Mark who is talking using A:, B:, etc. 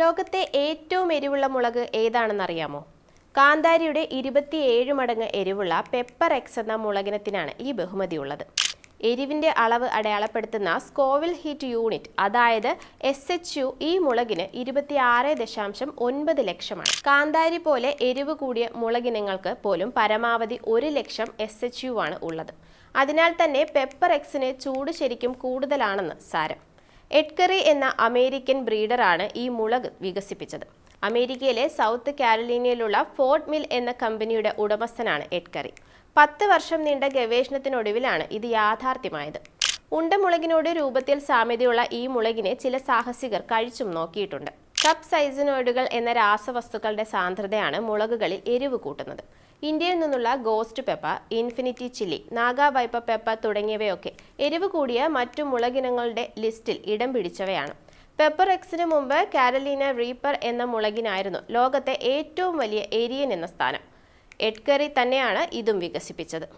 A: ലോകത്തെ ഏറ്റവും എരിവുള്ള മുളക് ഏതാണെന്നറിയാമോ? കാന്താരിയുടെ ഇരുപത്തിയേഴ് മടങ്ങ് എരിവുള്ള പെപ്പർ എക്സ് എന്ന മുളകിനത്തിനാണ് ഈ ബഹുമതി ഉള്ളത്. എരിവിന്റെ അളവ് അടയാളപ്പെടുത്തുന്ന സ്കോവിൽ ഹീറ്റ് യൂണിറ്റ് അതായത് എസ് എച്ച് യു ഈ മുളകിന് ഇരുപത്തിയാറ് ദശാംശം ഒൻപത് ലക്ഷമാണ്. കാന്താരി പോലെ എരിവ് കൂടിയ മുളകിനങ്ങൾക്ക് പോലും പരമാവധി ഒരു ലക്ഷം എസ് എച്ച് യു ആണ് ഉള്ളത്. അതിനാൽ തന്നെ പെപ്പർ എക്സിന് ചൂട് ശരിക്കും കൂടുതലാണെന്ന് സാരം. എഡ്കറി എന്ന അമേരിക്കൻ ബ്രീഡറാണ് ഈ മുളക് വികസിപ്പിച്ചത്. അമേരിക്കയിലെ സൗത്ത് കാരലീനയിലുള്ള ഫോർട്ട് മിൽ എന്ന കമ്പനിയുടെ ഉടമസ്ഥനാണ് എഡ്കറി. പത്ത് വർഷം നീണ്ട ഗവേഷണത്തിനൊടുവിലാണ് ഇത് യാഥാർത്ഥ്യമായത്. ഉണ്ടമുളകിനോട് രൂപത്തിൽ സാമ്യതയുള്ള ഈ മുളകിനെ ചില സാഹസികർ കഴിച്ചും നോക്കിയിട്ടുണ്ട്. കപ്പ് സൈസിനോയിഡുകൾ എന്ന രാസവസ്തുക്കളുടെ സാന്ദ്രതയാണ് മുളകുകളിൽ എരിവ് കൂട്ടുന്നത്. ഇന്ത്യയിൽ നിന്നുള്ള ghost pepper infinity chilli Naga viper pepper തുടങ്ങിയവയൊക്കെ എരിവ് കൂടിയ മറ്റു മുളകിനങ്ങളുടെ ലിസ്റ്റിൽ ഇടം പിടിച്ചവയാണ്. പെപ്പർ എക്സിന് മുമ്പ് കാരലീന റീപ്പർ എന്ന മുളകിനായിരുന്നു ലോകത്തെ ഏറ്റവും വലിയ എരിയൻ എന്ന സ്ഥാനം. എഡ്കറി തന്നെയാണ് ഇതും വികസിപ്പിച്ചത്.